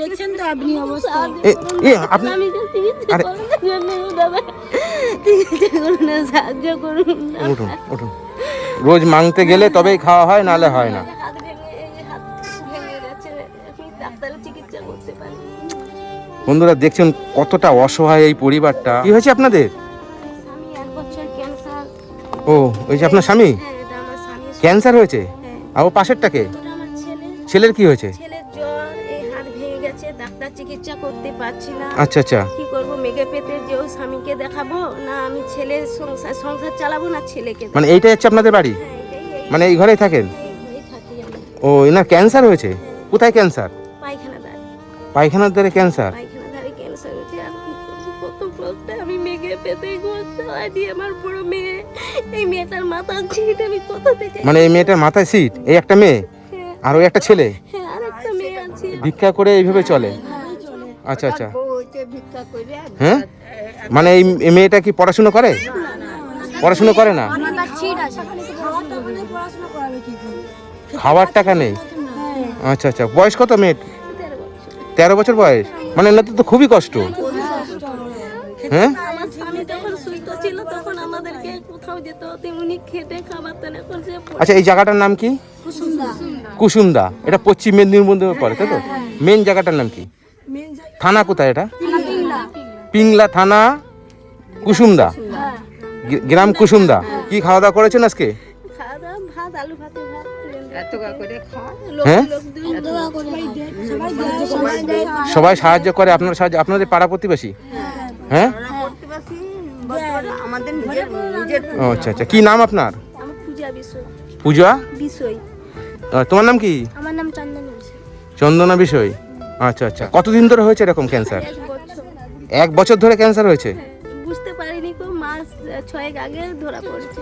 দেখছেন তো আপনি অবস্থা? এ আপনি আমি সাহায্য করুন উঠুন উঠুন। রোজ মাংতে গেলে তবেই খাওয়া হয় নালে হয় না। বন্ধুরা দেখছেন কতটা অসহায় এই পরিবারটা। কি হয়েছে আপনাদের? ও ওই যে আপনার স্বামী? ক্যান্সার হয়েছে? হ্যাঁ। আর ও পাশেরটাকে? ছেলের কি হয়েছে? চিকিৎসা করতে পারছি না। আচ্ছা আচ্ছা। কি করব মেঘে পেতে যে ও স্বামীকে দেখাবো না আমি ছেলে সংসার সংসার চালাবো না ছেলেকে মানে এইটাই হচ্ছে আপনাদের বাড়ি? হ্যাঁ মানে এই ঘরেই থাকেন? ও এনার ক্যান্সার হয়েছে? কোথায় ক্যান্সার? পায়খানা পায়খানার দ্বারে ক্যান্সার? পায়খানা ধারে ক্যান্সার হয়েছে। আর কত কষ্টে আমি মেঘে পেতে ঘর দিয়ে আমার বড় মেয়ে। এই মেয়েটার মাথা ছিট আমি কোথা থেকে মানে এই মেয়েটার মাথায় সিট এই একটা মেয়ে? হ্যাঁ, আর ওই একটা ছেলে? হ্যাঁ আর একটা মেয়ে আছে। ভিক্ষা করে এইভাবে চলে? আচ্ছা আচ্ছা। হ্যাঁ? মানে এই মেয়েটা কি পড়াশুনো করে? পড়াশুনো করে না? পড়াশোনা করাবে খাওয়ার টাকা নেই? আচ্ছা আচ্ছা। বয়স কত মেয়ে তেরো বছর বয়স। মানে এনাদের তো খুবই কষ্ট। হ্যাঁ? আচ্ছা এই জায়গাটার নাম কি? কুসুমদা। এটা পশ্চিম মেদিনীপুর মধ্যে পড়ে তাই তো? মেন জায়গাটার নাম কি? মেন থানা কোথায় এটা? পিংলা। থানা কুসুমদা? গ্রাম কুসুমদা? কি খাওয়া দাওয়া করেছেন আজকে? খাওয়া দাওয়া ভাত আলু ভাতে ভাত এত করে খাওয়া? লোক হ্যাঁ? সবাই সাহায্য করে আপনার সাহায্য আপনাদের পাড়া প্রতিবেশী? হ্যাঁ। আচ্ছা আচ্ছা। কি নাম আপনার? পূজা তোমার নাম কি? আমার নাম চন্দনা বিষয় চন্দনা বিষয় আচ্ছা আচ্ছা। কতদিন ধরে হয়েছে এরকম ক্যান্সার এক বছর। ধরে ক্যান্সার হয়েছে? বুঝতে পারিনি কো মাস ছয়েক আগে ধরা পড়েছে।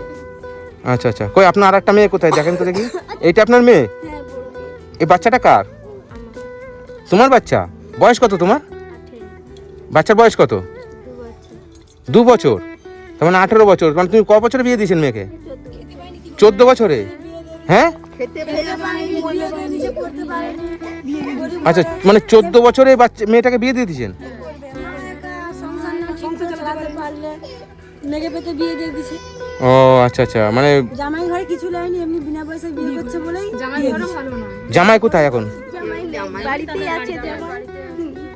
আচ্ছা আচ্ছা। কই আপনার আর একটা মেয়ে কোথায়? দেখেন তো দেখি। এইটা আপনার মেয়ে? হ্যাঁ মেয়ে। এই বাচ্চাটা কার? তোমার বাচ্চা? বয়স কত তোমার? বাচ্চার বয়স কত? দু বছর। তার মানে আঠেরো বছর। মানে তুমি ক বছরে বিয়ে দিয়েছেন মেয়েকে? চোদ্দ বছরে? হ্যাঁ? পারে। আচ্ছা মানে চোদ্দ বছরে বাচ্চা মেয়েটাকে বিয়ে দিয়ে দিয়েছেন? দিছে। ও আচ্ছা আচ্ছা মানে জামাই ঘরে কিছু লাইনি এমনি বিনা পয়সায় বিয়ে করছে বলেই জামাই ঘরে ভালো না জামাই কোথায় এখন? বাড়িতেই আছে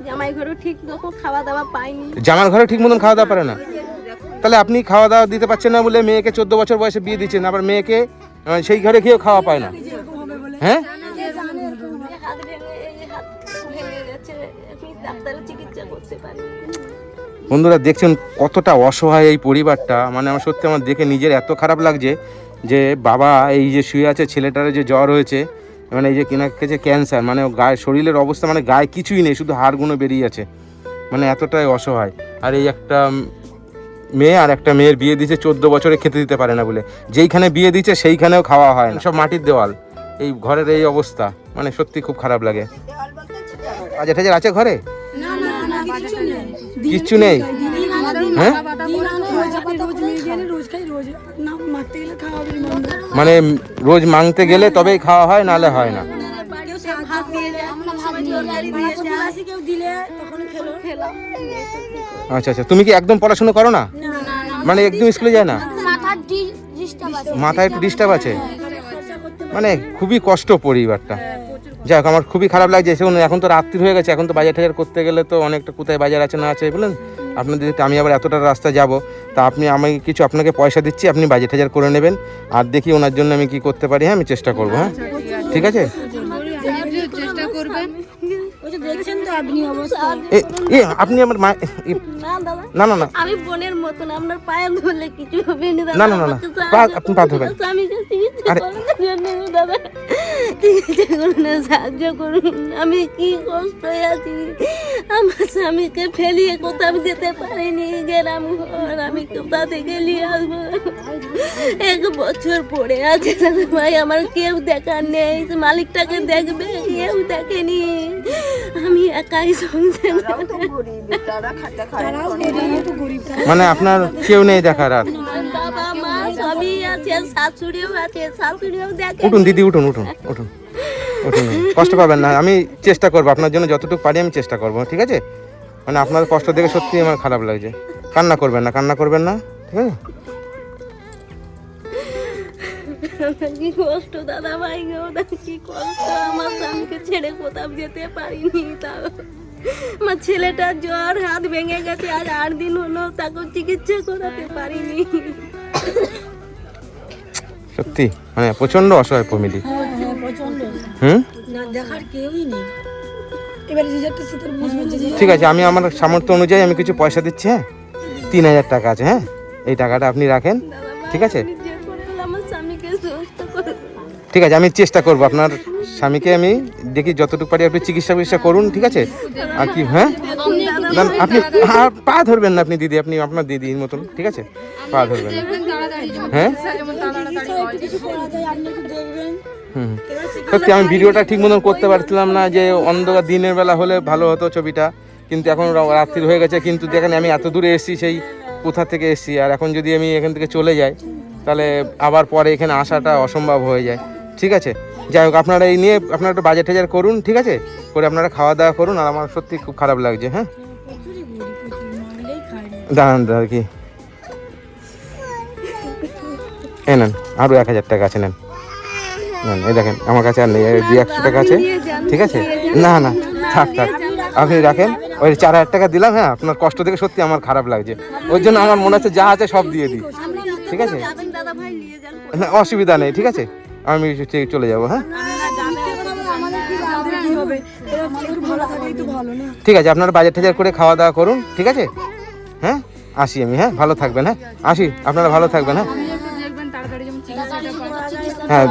জামাই ঘরও ঠিক মতো খাওয়া দাওয়া পাইনি জামার ঘরে ঠিক মতন খাওয়া দাওয়া পারে না? তাহলে আপনি খাওয়া দাওয়া দিতে পারছেন না বলে মেয়েকে চোদ্দ বছর বয়সে বিয়ে দিচ্ছেন আবার মেয়েকে সেই ঘরে কেউ খাওয়া পায় না। হ্যাঁ? বন্ধুরা, দেখছেন কতটা অসহায় এই পরিবারটা। মানে আমার সত্যি আমার দেখে নিজের এত খারাপ লাগছে যে বাবা এই যে শুয়ে আছে, ছেলেটার যে জ্বর হয়েছে মানে এই যে কিনা যে ক্যান্সার মানে গায়ে, শরীরের অবস্থা মানে গায়ে কিছুই নেই, শুধু হাড়গুলো বেরিয়ে আছে। মানে এতটাই অসহায়। আর এই একটা মেয়ে আর একটা মেয়ের বিয়ে দিয়েছে, চোদ্দ বছরে খেতে দিতে পারে না বলে। যেইখানে বিয়ে দিচ্ছে সেইখানেও খাওয়া হয় না। সব মাটির দেওয়াল। এই ঘরের এই অবস্থা। মানে সত্যি খুব খারাপ লাগে। বাজার টাজার আছে ঘরে? কিচ্ছু নেই? হ্যাঁ? মানে রোজ মাংতে গেলে তবেই খাওয়া হয়, নালে হয় না। আচ্ছা আচ্ছা। তুমি কি একদম পড়াশোনা করো না? মানে একদম স্কুলে যায় না? মাথায় একটু ডিস্টার্ব আছে? মানে খুবই কষ্ট পরিবারটা। যাই হোক আমার খুবই খারাপ লাগছে। সেগুলো এখন তো রাত্রি হয়ে গেছে। এখন তো বাজার টাজার করতে গেলে তো অনেকটা কোথায় বাজার আছে না আছে বললেন আপনাদের যদি আমি আবার এতটা রাস্তা যাব। তা আপনি আমি কিছু আপনাকে পয়সা দিচ্ছি আপনি বাজার টাজার করে নেবেন। আর দেখি ওনার জন্য আমি কি করতে পারি হ্যাঁ আমি চেষ্টা করব হ্যাঁ? ঠিক আছে? আপনি এ এ আপনি আমার মা না না না। আমি বোনের মতন আপনার পায়ে ধরলে কিছু হবে না দাদা। না, না, না, না। আমাকে সাহায্য পা- আপনি পা ধরবেন। করুন। স্বামীকে চিকিৎসা আরে- জন্য দাদা। চিকিৎসা করুন সাহায্য করুন আমি কি কষ্ট আছি। আমার স্বামীকে ফেলিয়ে কোথাও যেতে পারিনি গ্রাম ঘর। আমি কোথা থেকে নিয়ে আসব? এক বছর পরে আছে দাদা ভাই। আমার কেউ দেখার নেই। মালিকটাকে দেখবে কেউ দেখেনি। আমি একাই সংসার মানে আপনার কেউ নেই দেখার আর? উঠুন, দিদি, উঠুন উঠুন উঠুন উঠুন। কষ্ট পাবেন না, আমি চেষ্টা করব, আপনার জন্য যতটুকু পারি আমি চেষ্টা করব, ঠিক আছে? মানে আপনার কষ্ট দেখে সত্যি আমার খারাপ লাগছে। কান্না করবেন না, কান্না করবেন না, ঠিক আছে? কি কষ্ট দাদা ভাই গো, কি কষ্ট, আমার স্বামীকে ছেড়ে কোথাও যেতে পারিনি তাও। আমার ছেলেটার জ্বর হাত ভেঙে গেছে আর আট দিন হলো তাকে চিকিৎসা করাতে পারিনি। সত্যি? মানে প্রচণ্ড অসহায় ফ্যামিলি। হ্যাঁ হ্যাঁ হুম? দেখার কেউই নেই। ঠিক আছে আমি আমার সামর্থ্য অনুযায়ী আমি কিছু পয়সা দিচ্ছি হ্যাঁ? তিন হাজার টাকা আছে হ্যাঁ? এই টাকাটা আপনি রাখেন ঠিক আছে? ঠিক আছে আমি চেষ্টা করব আপনার স্বামীকে আমি দেখি যতটুকু পারি আপনি চিকিৎসা ফিকিৎসা করুন, ঠিক আছে? আর কি হ্যাঁ? আপনি পা- ধরবেন না আপনি, দিদি, আপনি আপনার দিদির মতন, ঠিক আছে? পা ধরবেন। হ্যাঁ? হুম। সত্যি, আমি ভিডিওটা ঠিক মতন করতে পারছিলাম না যে অন্ধকার দিনের বেলা হলে ভালো হতো ছবিটা, কিন্তু এখন রা- রাত্রি হয়ে গেছে, কিন্তু দেখেন আমি এত দূরে এসেছি, সেই কোথা থেকে এসেছি, আর এখন যদি আমি এখান থেকে চলে যাই, তাহলে আবার পরে এখানে আসাটা অসম্ভব হয়ে যায়, ঠিক আছে? যাই হোক আপনারা এই নিয়ে আপনারা একটু বাজার টাজার করুন ঠিক আছে? করে আপনারা খাওয়া দাওয়া করুন আর আমার সত্যি খুব খারাপ লাগছে হ্যাঁ? দাঁড়ান আর কি? এ নেন আরও এক হাজার টাকা আছে নেন। নেন এই দেখেন আমার কাছে আর নেই দুই একশো টাকা আছে ঠিক আছে? না না থাক থাক আপনি রাখেন ওই চার হাজার টাকা দিলাম হ্যাঁ আপনার কষ্ট দেখে সত্যি আমার খারাপ লাগছে। ওই জন্য আমার মনে হচ্ছে যা আছে সব দিয়ে দিই ঠিক আছে? না অসুবিধা নেই ঠিক আছে? আমি চলে যাব হ্যাঁ? ঠিক আছে, আপনারা বাজার টাজার করে খাওয়া দাওয়া করুন, ঠিক আছে? হ্যাঁ? আসি আমি হ্যাঁ? ভালো থাকবেন হ্যাঁ? আসি, আপনারা ভালো থাকবেন হ্যাঁ? হ্যাঁ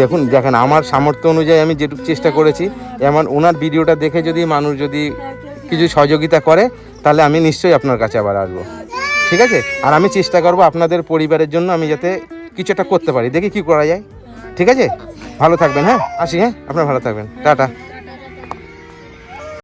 দেখুন, দেখেন, আমার সামর্থ্য অনুযায়ী আমি যেটুকু চেষ্টা করেছি, এমন ওনার ভিডিওটা দেখে যদি মানুষ যদি কিছু সহযোগিতা করে, তাহলে আমি নিশ্চয়ই আপনার কাছে আবার আসব, ঠিক আছে? আর আমি চেষ্টা করব আপনাদের পরিবারের জন্য আমি যাতে কিছু একটা করতে পারি। দেখি কি করা যায়। ঠিক আছে? ভালো থাকবেন হ্যাঁ? আসি হ্যাঁ? আপনার ভালো থাকবেন। টাটা।